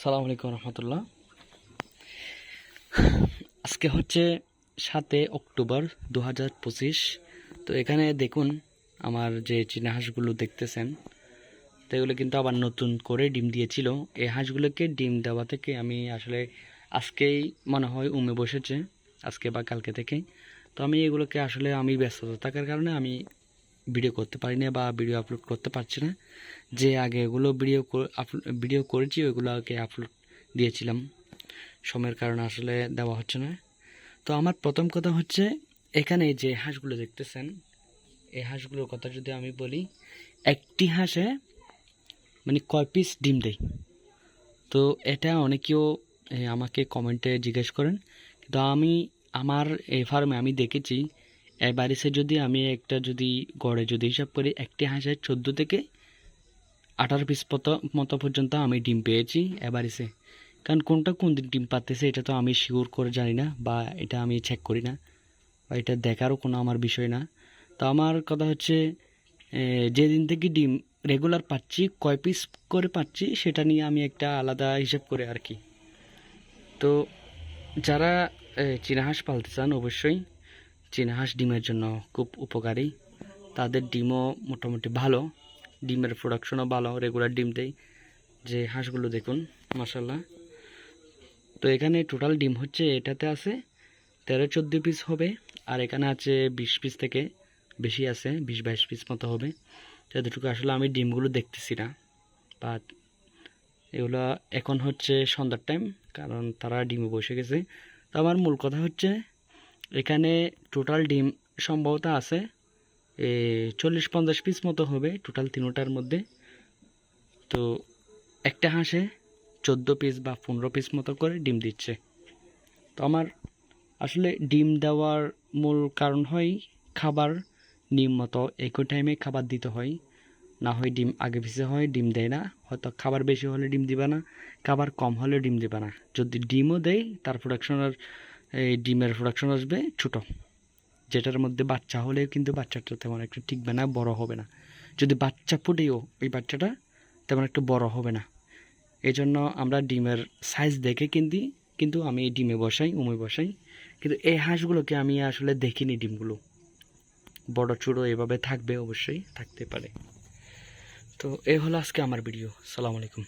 সালাম আলাইকুম রহমতুল্লাহ। আজকে হচ্ছে সাতে অক্টোবর দু হাজার পঁচিশ। তো এখানে দেখুন আমার যে চীনা হাঁসগুলো দেখতেছেন, তো এগুলো কিন্তু আবার নতুন করে ডিম দিয়েছিল। এই হাঁসগুলোকে ডিম দেওয়া থেকে আমি আসলে আজকেই মনে হয় উমে বসেছে, আজকে বা কালকে থেকে তো আমি এগুলোকে আসলে আমি ব্যস্ততা থাকার কারণে আমি ভিডিও করতে পারি না বা ভিডিও আপলোড করতে পারছি না। যে আগে এগুলো ভিডিও ভিডিও করেছি ওইগুলোকে আপলোড দিয়েছিলাম। সময়ের কারণে আসলে দেওয়া হচ্ছে না। তো আমার প্রথম কথা হচ্ছে, এখানে যে হাঁসগুলো দেখতেছেন, এই হাঁসগুলোর কথা যদি আমি বলি, একটি হাঁসে মানে কয় পিস ডিম দেয়? তো এটা অনেকেও আমাকে কমেন্টে জিজ্ঞেস করেন। কিন্তু আমি, আমার এই ফার্মে আমি দেখেছি এই বাড়িতে যদি আমি একটা যদি গড়ে যদি হিসাব করি, একটি হাঁসের চোদ্দ থেকে আঠারো পিস মতো পর্যন্ত আমি ডিম পেয়েছি এবারিসে কারণ কোনটা কোন দিন ডিম পাতেছে এটা তো আমি শিওর করে জানি না বা এটা আমি চেক করি না বা এটা দেখারও কোনো আমার বিষয় না। তো আমার কথা হচ্ছে যেদিন থেকে ডিম রেগুলার পাচ্ছি কয় পিস করে পাচ্ছি সেটা নিয়ে আমি একটা আলাদা হিসাব করে আর কি। তো যারা চীনা হাঁস পালতে চান অবশ্যই চীনা হাঁস ডিমের জন্য খুব উপকারী। তাদের ডিমও মোটামুটি ভালো। ডিমের প্রোডাকশনও ভালো রেগুলার ডিম দেয়। যে হাঁসগুলো দেখুন মাসাল্লাহ তো এখানে টোটাল ডিম হচ্ছে এটাতে আছে তেরো, চোদ্দ পিস হবে। আর এখানে আছে বিশ পিস থেকে বেশি আছে, বিশ, বাইশ পিস মতো হবে। তো এতটুকু আসলে আমি ডিমগুলো দেখতেছি না। বা এগুলো এখন হচ্ছে সন্ধ্যার টাইম কারণ তারা ডিমে বসে গেছে। তো আমার মূল কথা হচ্ছে এখানে টোটাল ডিম সম্ভবত আছে চল্লিশ পঞ্চাশ পিস মতো হবে টোটাল তিনোটার মধ্যে। তো একটা হাঁসে চোদ্দ পিস বা পনেরো পিস মতো করে ডিম দিচ্ছে। তো আমার আসলে ডিম দেওয়ার মূল কারণ হয় খাবার নিয়ম মতো একই টাইমে খাবার দিতে হয়। না হয় ডিম আগে পিছিয়ে হয়, ডিম দেয় না। হয়তো খাবার বেশি হলে ডিম দিবে না, খাবার কম হলে ডিম দিবে না। যদি ডিমও দেয়, তার প্রোডাকশনের এই ডিমের প্রোডাকশন আসবে ছোটো। যেটার মধ্যে বাচ্চা হলেও কিন্তু বাচ্চাটা তেমন একটা টিকবে না, বড় হবে না। যদি বাচ্চা ফুটেও ওই বাচ্চাটা, তেমন একটা বড় হবে না। এই জন্য আমরা ডিমের সাইজ দেখে কিনতি কিন্তু আমি এই ডিমে বসাই, উমে বসাই। কিন্তু এই হাঁসগুলোকে আমি আসলে দেখিনি ডিমগুলো। বড় চুড়ো এভাবে থাকবে অবশ্যই, থাকতে পারে। তো এ হলো আজকে আমার ভিডিও সালাম আলাইকুম।